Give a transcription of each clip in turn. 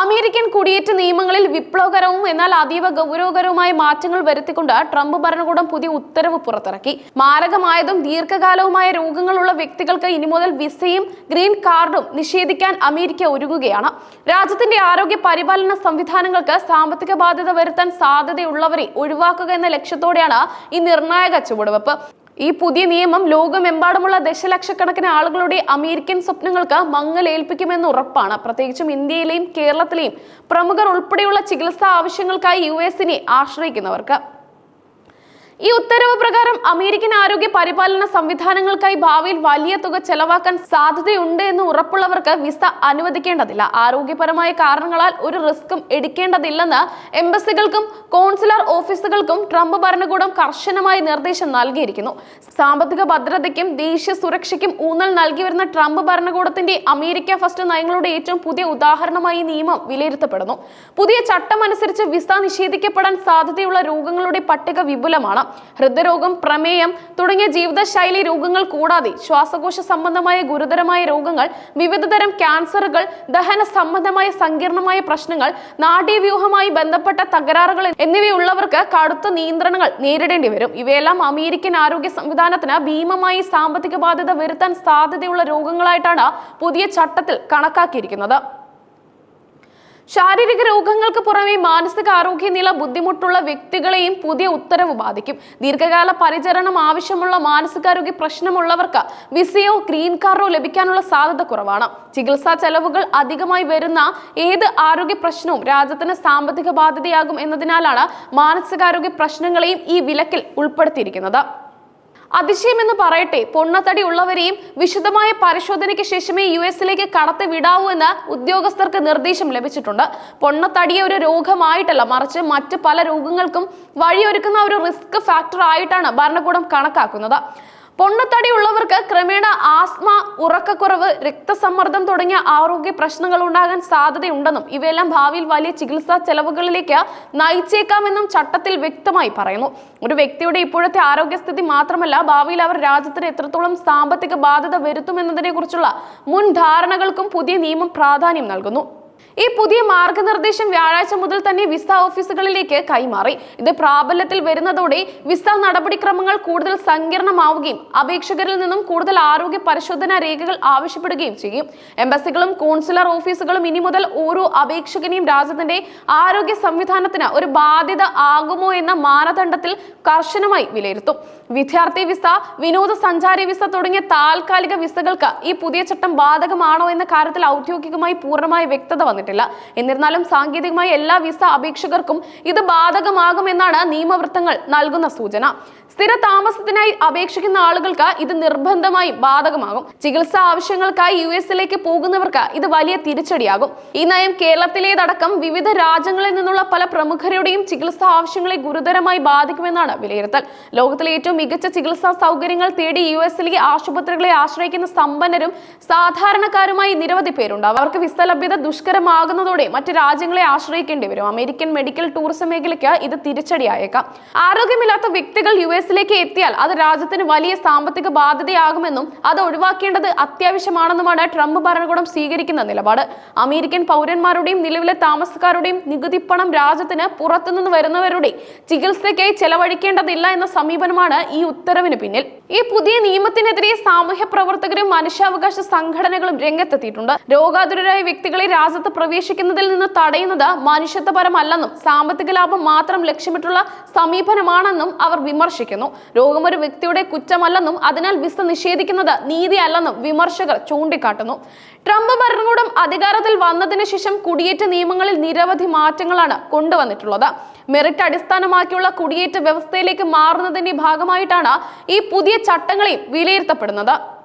American കുടിയേറ്റ നിയമങ്ങളിൽ വിപ്ലവകരവും എന്നാൽ അതീവ ഗൗരവകരവുമായ മാറ്റങ്ങൾ വരുത്തിക്കൊണ്ട് ട്രംപ് ഭരണകൂടം പുതിയ ഉത്തരവ് പുറത്തിറക്കി. മാരകമായതും ദീർഘകാലവുമായ രോഗങ്ങളുള്ള വ്യക്തികൾക്ക് ഇനി മുതൽ വിസയും ഗ്രീൻ കാർഡും നിഷേധിക്കാൻ അമേരിക്ക ഒരുങ്ങുകയാണ്. രാജ്യത്തിന്റെ ആരോഗ്യ പരിപാലന സംവിധാനങ്ങൾക്ക് സാമ്പത്തിക ബാധ്യത വരുത്താൻ സാധ്യതയുള്ളവരെ ഒഴിവാക്കുക എന്ന ലക്ഷ്യത്തോടെയാണ് ഈ നിർണായക ചുവടുവെപ്പ്. ഈ പുതിയ നിയമം ലോകമെമ്പാടുമുള്ള ദശലക്ഷക്കണക്കിന് ആളുകളുടെ അമേരിക്കൻ സ്വപ്നങ്ങൾക്ക് മങ്ങലേൽപ്പിക്കുമെന്ന് ഉറപ്പാണ്. പ്രത്യേകിച്ചും ഇന്ത്യയിലെയും കേരളത്തിലെയും പ്രമുഖർ ഉൾപ്പെടെയുള്ള ചികിത്സാ ആവശ്യങ്ങൾക്കായി യു എസിനെ ആശ്രയിക്കുന്നവർക്ക്. ഈ ഉത്തരവ് പ്രകാരം അമേരിക്കൻ ആരോഗ്യ പരിപാലന സംവിധാനങ്ങൾക്കായി ഭാവിയിൽ വലിയ തുക ചെലവാക്കാൻ സാധ്യതയുണ്ട് എന്ന് ഉറപ്പുള്ളവർക്ക് വിസ അനുവദിക്കേണ്ടതില്ല. ആരോഗ്യപരമായ കാരണങ്ങളാൽ ഒരു റിസ്ക്കും എടുക്കേണ്ടതില്ലെന്ന് എംബസികൾക്കും കോൺസുലർ ഓഫീസുകൾക്കും ട്രംപ് ഭരണകൂടം കർശനമായി നിർദ്ദേശം നൽകിയിരിക്കുന്നു. സാമ്പത്തിക ഭദ്രതയ്ക്കും ദേശീയ സുരക്ഷയ്ക്കും ഊന്നൽ നൽകി വരുന്ന ട്രംപ് ഭരണകൂടത്തിന്റെ അമേരിക്ക ഫസ്റ്റ് നയങ്ങളുടെ ഏറ്റവും പുതിയ ഉദാഹരണമായി നിയമം വിലയിരുത്തപ്പെടുന്നു. പുതിയ ചട്ടം അനുസരിച്ച് വിസ നിഷേധിക്കപ്പെടാൻ സാധ്യതയുള്ള രോഗങ്ങളുടെ പട്ടിക വിപുലമാണ്. ഹൃദ്രോഗം പ്രമേയം തുടങ്ങിയ ജീവിതശൈലി രോഗങ്ങൾ കൂടാതെ ശ്വാസകോശ സംബന്ധമായ ഗുരുതരമായ രോഗങ്ങൾ വിവിധതരം ക്യാൻസറുകൾ ദഹന സംബന്ധമായ സങ്കീർണമായ പ്രശ്നങ്ങൾ നാഡീവ്യൂഹമായി ബന്ധപ്പെട്ട തകരാറുകൾ എന്നിവയുള്ളവർക്ക് കടുത്ത നിയന്ത്രണങ്ങൾ നേരിടേണ്ടി വരും. ഇവയെല്ലാം അമേരിക്കൻ ആരോഗ്യ സംവിധാനത്തിന് ഭീമമായി സാമ്പത്തിക ബാധ്യത വരുത്താൻ സാധ്യതയുള്ള രോഗങ്ങളായിട്ടാണ് പുതിയ ചട്ടത്തിൽ കണക്കാക്കിയിരിക്കുന്നത്. ശാരീരിക രോഗങ്ങൾക്ക് പുറമെ മാനസിക ആരോഗ്യനില ബുദ്ധിമുട്ടുള്ള വ്യക്തികളെയും പുതിയ ഉത്തരവ് ബാധിക്കും. ദീർഘകാല പരിചരണം ആവശ്യമുള്ള മാനസികാരോഗ്യ പ്രശ്നമുള്ളവർക്ക് വിസയോ ഗ്രീൻ കാർഡോ ലഭിക്കാനുള്ള സാധ്യത കുറവാണ്. ചികിത്സാ ചെലവുകൾ അധികമായി വരുന്ന ഏത് ആരോഗ്യ പ്രശ്നവും രാജ്യത്തിന് സാമ്പത്തിക ബാധ്യതയാകും എന്നതിനാലാണ് മാനസികാരോഗ്യ പ്രശ്നങ്ങളെയും ഈ വിലക്കിൽ ഉൾപ്പെടുത്തിയിരിക്കുന്നത്. അതിശയമെന്ന് പറയട്ടെ പൊണ്ണത്തടി ഉള്ളവരെയും വിശദമായ പരിശോധനയ്ക്ക് ശേഷമേ യു എസിലേക്ക് കടത്തി വിടാവൂ എന്ന് ഉദ്യോഗസ്ഥർക്ക് നിർദ്ദേശം ലഭിച്ചിട്ടുണ്ട്. പൊണ്ണത്തടിയെ ഒരു രോഗമായിട്ടല്ല മറിച്ച് മറ്റ് പല രോഗങ്ങൾക്കും വഴിയൊരുക്കുന്ന ഒരു റിസ്ക് ഫാക്ടർ ആയിട്ടാണ് ഭരണകൂടം കണക്കാക്കുന്നത്. പൊണ്ണത്തടി ഉള്ളവർക്ക് ക്രമേണ ആസ്മ ഉറക്കക്കുറവ് രക്തസമ്മർദ്ദം തുടങ്ങിയ ആരോഗ്യ പ്രശ്നങ്ങൾ ഉണ്ടാകാൻ സാധ്യതയുണ്ടെന്നും ഇവയെല്ലാം ഭാവിയിൽ വലിയ ചികിത്സാ ചെലവുകളിലേക്ക് നയിച്ചേക്കാമെന്നും ചട്ടത്തിൽ വ്യക്തമായി പറയുന്നു. ഒരു വ്യക്തിയുടെ ഇപ്പോഴത്തെ ആരോഗ്യസ്ഥിതി മാത്രമല്ല ഭാവിയിൽ അവർ രാജ്യത്തിന് എത്രത്തോളം സാമ്പത്തിക ബാധ്യത വരുത്തുമെന്നതിനെ കുറിച്ചുള്ള മുൻ ധാരണകൾക്കും പുതിയ നിയമം പ്രാധാന്യം നൽകുന്നു. ഈ പുതിയ മാർഗനിർദ്ദേശം വ്യാഴാഴ്ച മുതൽ തന്നെ വിസ ഓഫീസുകളിലേക്ക് കൈമാറി. ഇത് പ്രാബല്യത്തിൽ വരുന്നതോടെ വിസ നടപടിക്രമങ്ങൾ കൂടുതൽ സങ്കീർണമാവുകയും അപേക്ഷകരിൽ നിന്നും കൂടുതൽ ആരോഗ്യ പരിശോധനാ രേഖകൾ ആവശ്യപ്പെടുകയും ചെയ്യും. എംബസികളും കോൺസുലർ ഓഫീസുകളും ഇനി മുതൽ ഓരോ അപേക്ഷകനെയും രാജ്യത്തിന്റെ ആരോഗ്യ സംവിധാനത്തിന് ഒരു ബാധ്യത ആകുമോ എന്ന മാനദണ്ഡത്തിൽ കർശനമായി വിലയിരുത്തും. വിദ്യാർത്ഥി വിസ വിനോദസഞ്ചാരി വിസ തുടങ്ങിയ താൽക്കാലിക വിസകൾക്ക് ഈ പുതിയ ചട്ടം ബാധകമാണോ എന്ന കാര്യത്തിൽ ഔദ്യോഗികമായി പൂർണമായ വ്യക്തത വന്നിട്ടില്ല. എന്നിരുന്നാലും സാങ്കേതികമായി എല്ലാ വിസ അപേക്ഷകർക്കും ഇത് ബാധകമാകുമെന്നാണ് നിയമവൃത്തങ്ങൾ നൽകുന്ന സൂചന. സ്ഥിര താമസത്തിനായി അപേക്ഷിക്കുന്ന ആളുകൾക്ക് ഇത് നിർബന്ധമായി ബാധകമാകും. ചികിത്സാ ആവശ്യങ്ങൾക്കായി യു എസിലേക്ക് പോകുന്നവർക്ക് ഇത് വലിയ തിരിച്ചടിയാകും. ഈ നയം കേരളത്തിലേതടക്കം വിവിധ രാജ്യങ്ങളിൽ നിന്നുള്ള പല പ്രമുഖരുടെയും ചികിത്സാ ആവശ്യങ്ങളെ ഗുരുതരമായി ബാധിക്കുമെന്നാണ് വിലയിരുത്തൽ. ലോകത്തിലെ ഏറ്റവും മികച്ച ചികിത്സാ സൗകര്യങ്ങൾ തേടി യു എസിലെ ആശുപത്രികളെ ആശ്രയിക്കുന്ന സമ്പന്നരും സാധാരണക്കാരുമായി നിരവധി പേരുണ്ടാവും. അവർക്ക് വിസ ലഭ്യത ദുഷ്കരമാകുന്നതോടെ മറ്റ് രാജ്യങ്ങളെ ആശ്രയിക്കേണ്ടി വരും. അമേരിക്കൻ മെഡിക്കൽ ടൂറിസം മേഖലയ്ക്ക് ഇത് തിരിച്ചടിയായേക്കാം. ആരോഗ്യമില്ലാത്ത വ്യക്തികൾ യു എസിലേക്ക് എത്തിയാൽ അത് രാജ്യത്തിന് വലിയ സാമ്പത്തിക ബാധ്യതയാകുമെന്നും അത് ഒഴിവാക്കേണ്ടത് അത്യാവശ്യമാണെന്നുമാണ് ട്രംപ് ഭരണകൂടം സ്വീകരിക്കുന്ന നിലപാട്. അമേരിക്കൻ പൗരന്മാരുടെയും നിലവിലെ താമസക്കാരുടെയും നികുതി പണം രാജ്യത്തിന് പുറത്തുനിന്ന് വരുന്നവരുടെ ചികിത്സയ്ക്കായി ചെലവഴിക്കേണ്ടതില്ല എന്ന സമീപനമാണ് ഈ ഉത്തരവിന് പിന്നിൽ. ഈ പുതിയ നിയമത്തിനെതിരെ സാമൂഹ്യ പ്രവർത്തകരും മനുഷ്യാവകാശ സംഘടനകളും രംഗത്തെത്തിയിട്ടുണ്ട്. രോഗാതുരരായ വ്യക്തികളെ രാജ്യത്ത് പ്രവേശിക്കുന്നതിൽ നിന്ന് തടയുന്നത് മനുഷ്യത്വപരമല്ലെന്നും സാമ്പത്തിക ലാഭം മാത്രം ലക്ഷ്യമിട്ടുള്ള സമീപനമാണെന്നും അവർ വിമർശിക്കുന്നു. രോഗം ഒരു വ്യക്തിയുടെ കുറ്റമല്ലെന്നും അതിനാൽ വിസ നിഷേധിക്കുന്നത് നീതിയല്ലെന്നും വിമർശകർ ചൂണ്ടിക്കാട്ടുന്നു. ട്രംപ് ഭരണകൂടം അധികാരത്തിൽ വന്നതിന് ശേഷം കുടിയേറ്റ നിയമങ്ങളിൽ നിരവധി മാറ്റങ്ങളാണ് കൊണ്ടുവന്നിട്ടുള്ളത്. മെറിറ്റ് അടിസ്ഥാനമാക്കിയുള്ള കുടിയേറ്റ വ്യവസ്ഥയിലേക്ക് മാറുന്നതിന്റെ ഭാഗമായിട്ടാണ് ഈ പുതിയ ചട്ടങ്ങളെയും വിലയിരുത്തപ്പെടുന്നത്.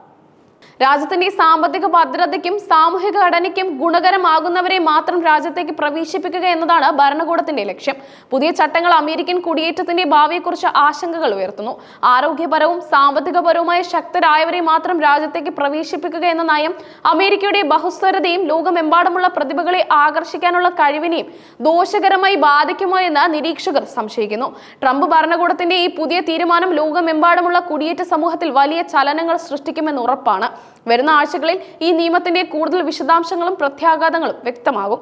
രാജ്യത്തിന്റെ സാമ്പത്തിക ഭദ്രതയ്ക്കും സാമൂഹിക ഘടനയ്ക്കും ഗുണകരമാകുന്നവരെ മാത്രം രാജ്യത്തേക്ക് പ്രവേശിപ്പിക്കുക എന്നതാണ് ഭരണകൂടത്തിന്റെ ലക്ഷ്യം. പുതിയ ചട്ടങ്ങൾ അമേരിക്കൻ കുടിയേറ്റത്തിന്റെ ഭാവിയെക്കുറിച്ച് ആശങ്കകൾ ഉയർത്തുന്നു. ആരോഗ്യപരവും സാമ്പത്തികപരവുമായ ശക്തരായവരെ മാത്രം രാജ്യത്തേക്ക് പ്രവേശിപ്പിക്കുക എന്ന നയം അമേരിക്കയുടെ ബഹുസ്വരതയും ലോകമെമ്പാടുമുള്ള പ്രതിഭകളെ ആകർഷിക്കാനുള്ള കഴിവിനെയും ദോഷകരമായി ബാധിക്കുമോ എന്ന് നിരീക്ഷകർ സംശയിക്കുന്നു. ട്രംപ് ഭരണകൂടത്തിന്റെ ഈ പുതിയ തീരുമാനം ലോകമെമ്പാടുമുള്ള കുടിയേറ്റ സമൂഹത്തിൽ വലിയ ചലനങ്ങൾ സൃഷ്ടിക്കുമെന്ന് ഉറപ്പാണ്. വരുന്ന ആഴ്ചകളിൽ ഈ നിയമത്തിന്റെ കൂടുതൽ വിശദാംശങ്ങളും പ്രത്യാഘാതങ്ങളും വ്യക്തമാകും